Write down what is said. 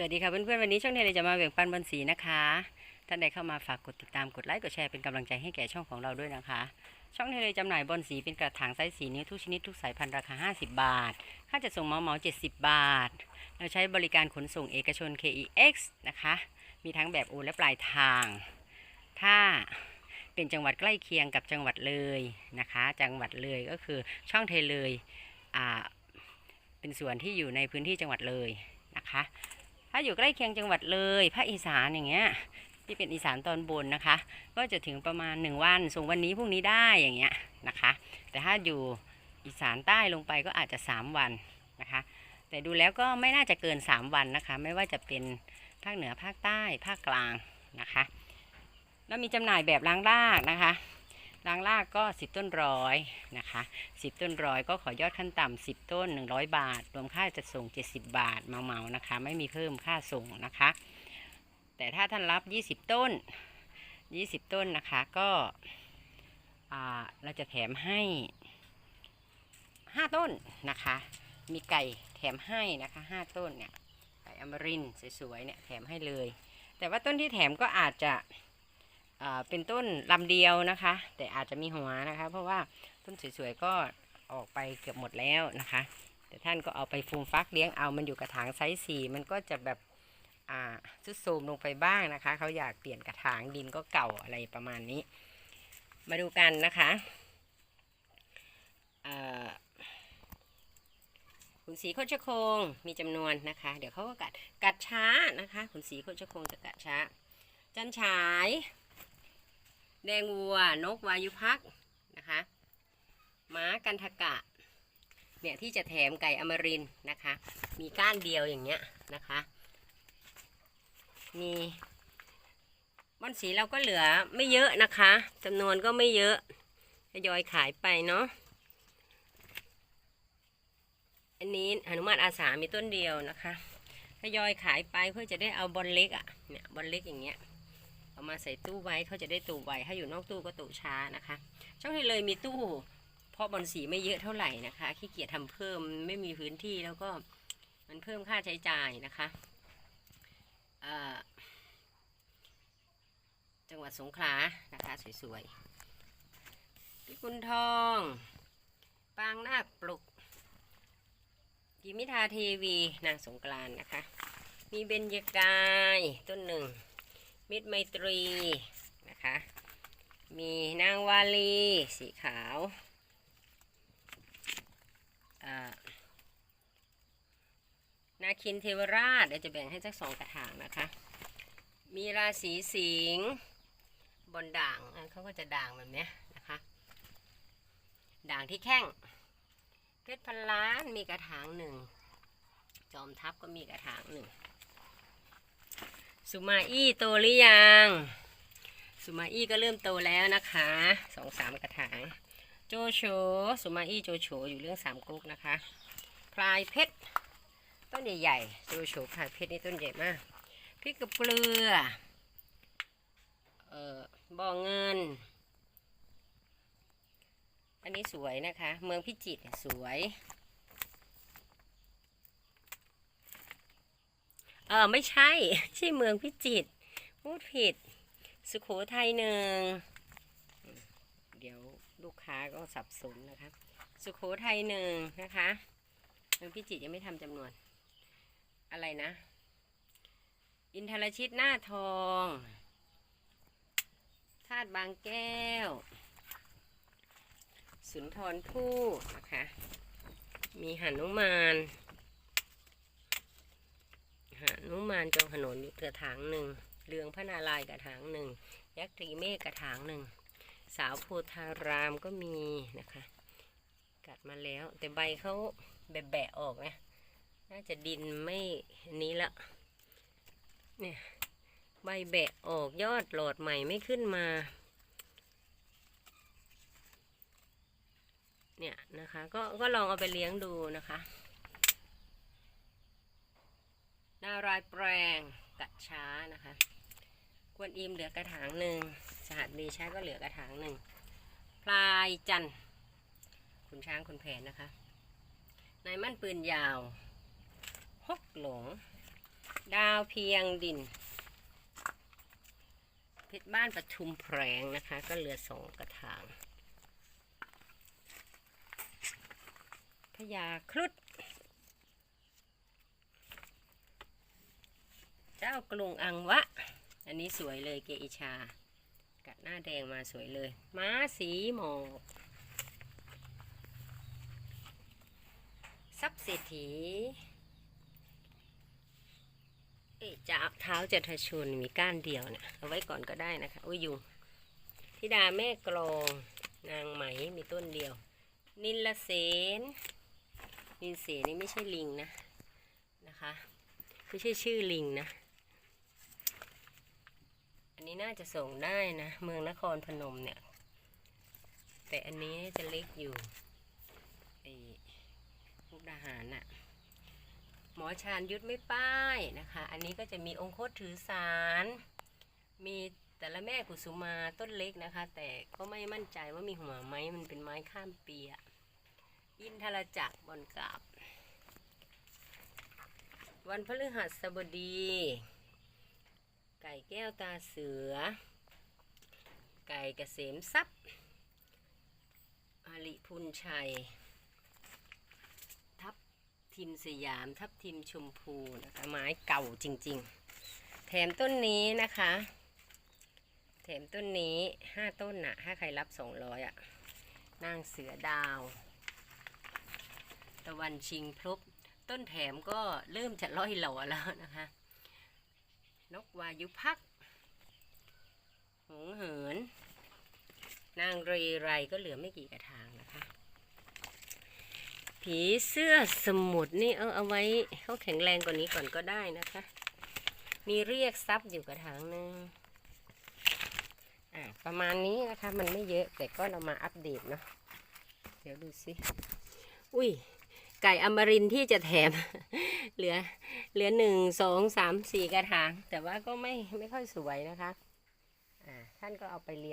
สวัสดีค่ะเพื่อนๆวันนี้ช่องเทเลจะมาแบ่งปันบอลสีนะคะ ท่านใดเข้ามาฝากกดติดตามกดไลค์กดแชร์เป็นกำลังใจให้แก่ช่องของเราด้วยนะคะ ช่องเทเลจำหน่ายบอลสีเป็นกระถางไซส์สีนิ้วทุกชนิดทุกสายพันธุ์ราคา 50 บาท ค่าจะส่งเหมาเหมา70 บาท เราใช้บริการขนส่งเอกชน KEX นะคะ มีทั้งแบบโอนและปลายทาง ถ้าเป็นจังหวัดใกล้เคียงกับจังหวัดเลยนะคะ จังหวัดเลยก็คือช่องเทเลยอ่าเป็นส่วนที่อยู่ในพื้นที่จังหวัดเลยนะคะาอยู่ใกล้เคียงจังหวัดเลยภาคอีสานอย่างเงี้ยที่เป็นอีสานตอนบนนะคะ ก็จะถึงประมาณ 1 วันส่งวันนี้พรุ่งนี้ได้อย่างเงี้ยนะคะ แต่ถ้าอยู่อีสานใต้ลงไปก็อาจจะ 3 วันนะคะ แต่ดูแล้วก็ไม่น่าจะเกิน 3 วันนะคะ ไม่ว่าจะเป็นภาคเหนือภาคใต้ภาคกลางนะคะ แล้วมีจำหน่ายแบบล้างรากนะคะ ล้างรากก็ 10 ต้นร้อยนะคะ 10 ต้นร้อยก็ขอยอดขั้นต่ำ10 ต้น 100 บาท รวมค่าจะส่ง 70 บาทเมาๆนะคะ ไม่มีเพิ่มค่าส่งนะคะ แต่ถ้าท่านรับ 20 ต้น 20 ต้นนะคะก็เราจะแถมให้ 5 ต้นนะคะ มีไก่แถมให้นะคะ 5 ต้นเนี่ยไก่อมรินสวยๆเนี่ยแถมให้เลย แต่ว่าต้นที่แถมก็อาจจะ เป็นต้นลำเดียวนะคะ แต่อาจจะมีหัวนะคะ เพราะว่าต้นสวยๆก็ออกไปเกือบหมดแล้วนะคะ แต่ท่านก็เอาไปฟูมฟักเลี้ยงเอามันอยู่กระถางไซส์สี่มันก็จะแบบอ่าซุดโทมลงไปบ้างนะคะ เขาอยากเปลี่ยนกระถางดินก็เก่าอะไรประมาณนี้ มาดูกันนะคะขุนสีโคชโคงมีจำนวนนะคะ เดี๋ยวเขาก็กัดกัดช้านะคะขุนสีโคชโคงจะกัดช้า จันฉาย แดงวัวนกวายุพักนะคะม้ากันทกะ เนี่ยที่จะแถมไก่อมรินนะคะ มีก้านเดียวอย่างเงี้ยนะคะ มีบอนสีเราก็เหลือไม่เยอะนะคะจำนวนก็ไม่เยอะทยอยขายไปเนาะอันนี้หนุมานอาสามีต้นเดียวนะคะทยอยขายไปเพื่อจะได้เอาบอลเล็กอะ่ะเนี่ยบอลเล็กอย่างเงี้ย เอามาใส่ตู้ไว้เขาจะได้ตู้ไวถ้าอยู่นอกตู้ก็ตู้ช้านะคะ ช่องที่เลยมีตู้เพราะบอลสีไม่เยอะเท่าไหร่นะคะขี้เกียจทำเพิ่มไม่มีพื้นที่แล้วก็มันเพิ่มค่าใช้จ่ายนะคะจังหวัดสงขลานะคะสวยๆพิกุลทอง ปางนาคปลุกกิมิทาเทวีนางสงกรานนะคะ มีเบญยกายต้นหนึ่ง มิตรไมตรีนะคะ มีนางวาลีสีขาวนาคินเทวราชเดี๋ยวจะแบ่งให้สักสองกระถางนะคะ มีราศีสิงห์บนด่างเขาก็จะด่างแบบนี้นะคะ ด่างที่แข้งเพชรพันล้านมีกระถางหนึ่งจอมทัพก็มีกระถางหนึ่ง สุมาอี้โตหรือยัง สุมาอี้ก็เริ่มโตแล้วนะคะสองสามกระถางโจโฉสุมาอี้โจโฉอยู่เรื่องสามกุ๊กนะคะพลายเพชรต้นใหญ่ๆโจโฉพลายเพชรนี่ต้นใหญ่มากพริกกับเกลือเอ่อบ่อเงิน อันนี้สวยนะคะ เมืองพิจิตรสวย เออไม่ใช่ใช่เมืองพิจิตรพูดผิด สุโขทัยหนึ่งเดี๋ยวลูกค้าก็สับสนนะคะสุโขทัยหนึ่งนะคะเมืองพิจิตรยังไม่ทำจำนวน อะไรนะ อินทรชิตหน้าทองธาตุบางแก้ว สุนทรภู่นะคะ มีหันุมาน หานุมานจงถนนกระถางหนึ่งเรืองพระนารายกระถางหนึ่งยักษ์ตรีเมฆกระถางหนึ่งสาวโพธารามก็มีนะคะ กัดมาแล้ว แต่ใบเขาแบะๆออกนะน่าจะดินไม่นี้ละเนี่ยใบแบะออกยอดหลอดใหม่ไม่ขึ้นมา เนี่ยนะคะ ก็ก็ลองเอาไปเลี้ยงดูนะคะ นารายแปลงกัดช้านะคะกวนอิมเหลือกระถางหนึ่งสหัสดีช้าก็เหลือกระถางหนึ่งพลายจันทร์คุณช้างคุณแผนนะคะนายมั่นปืนยาวฮกหลง ดาวเพียงดินเพชรบ้านประทุมแผงนะคะ ก็เหลือสองกระถางพญาครุฑ เจ้ากรุงอังวะ อันนี้สวยเลยเกอิชา กัดหน้าแดงมาสวยเลย ม้าสีหมอกซับเศรษฐีเอ๊ะจะเท้าจะทะชุนมีก้านเดียวเนี่ยเอาไว้ก่อนก็ได้นะคะอุ้ยยุงธิดาแม่กลอง นางไหมมีต้นเดียว นิลเสนนิลเสนนี่ไม่ใช่ลิงนะนะคะ ไม่ใช่ชื่อลิงนะ อันนี้น่าจะส่งได้นะ เมืองนครพนมเนี่ย แต่อันนี้จะเล็กอยู่ไอ้มุกดาหารน่ะ หมอชาญยุทธไม่ป้ายนะคะ อันนี้ก็จะมีองค์คตถือสาร มีแต่ละแม่กุสุมาต้นเล็กนะคะ แต่ก็ไม่มั่นใจว่ามีหัวไหมมันเป็นไม้ข้ามปีอะอินทรจักรบนกราบวันพฤหัสบดี ไก่แก้วตาเสือ ไก่กเกษมทรัพย์อาลิพุนชัย ทับทิมสยาม ทับทิมชมพูนะคะไม้เก่าจริง ๆ แถมต้นนี้นะคะ แถมต้นนี้ห้าต้นน่ะถ้าใครรับสองร้อยอะนางเสือดาว ตะวันชิงพลบต้นแถมก็เริ่มจะล่อยหล่อแล้วนะคะ นกวายุพักหงเหิน นางเรไรก็เหลือไม่กี่กระถางนะคะ ผีเสื้อสมุทรนี่เอาเอาไว้เขาแข็งแรงกว่านี้ก่อนก็ได้นะคะ มีเรียกทรัพย์อยู่กระถางหนึ่งอ่าประมาณนี้นะคะ มันไม่เยอะแต่ก็เรามาอัปเดตเนาะเดี๋ยวดูสิอุ้ย ไก่อมรินที่จะแถม เหลือ เหลือหนึ่งสองสามสี่กระถาง แต่ว่าก็ไม่ไม่ค่อยสวยนะคะ อ่า ท่านก็เอาไปเลี้ยง